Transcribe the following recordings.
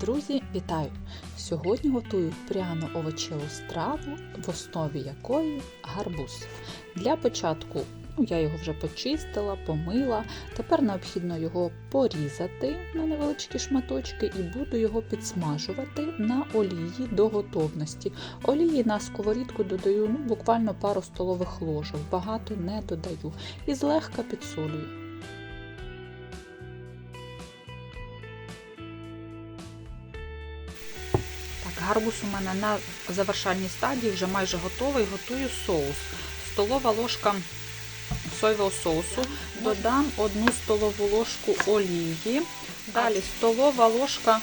Друзі, вітаю! Сьогодні готую пряну овочеву страву, в основі якої гарбуз. Для початку ну, я його вже почистила, помила. Тепер необхідно його порізати на невеличкі шматочки і буду його підсмажувати на олії до готовності. Олії на сковорідку додаю ну, буквально пару столових ложок, багато не додаю і злегка підсолюю. Гарбуз у мене на завершальній стадії вже майже готовий. Готую соус. Столова ложка соєвого соусу. Додам одну столову ложку олії. Далі столова ложка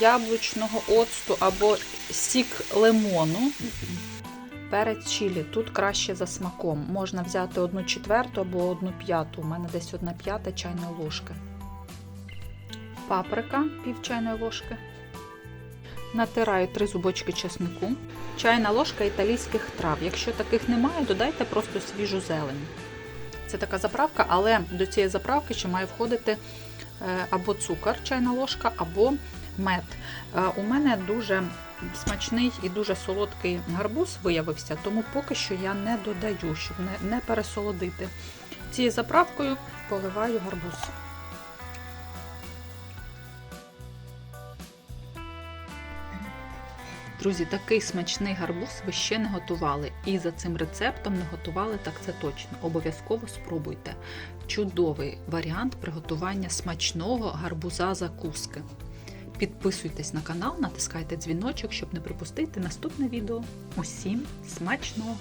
яблучного оцту або сік лимону. Перець чилі. Тут краще за смаком. Можна взяти одну четверту або одну п'яту. У мене десь одна п'ята чайної ложки. Паприка пів чайної ложки. Натираю 3 зубочки чеснику, чайна ложка італійських трав. Якщо таких немає, додайте просто свіжу зелень. Це така заправка, але до цієї заправки ще має входити або цукор, чайна ложка, або мед. У мене дуже смачний і дуже солодкий гарбуз виявився, тому поки що я не додаю, щоб не пересолодити. Цією заправкою поливаю гарбуз. Друзі, такий смачний гарбуз ви ще не готували. І за цим рецептом не готували, так це точно. Обов'язково спробуйте. Чудовий варіант приготування смачного гарбуза закуски. Підписуйтесь на канал, натискайте дзвіночок, щоб не пропустити наступне відео. Усім смачного!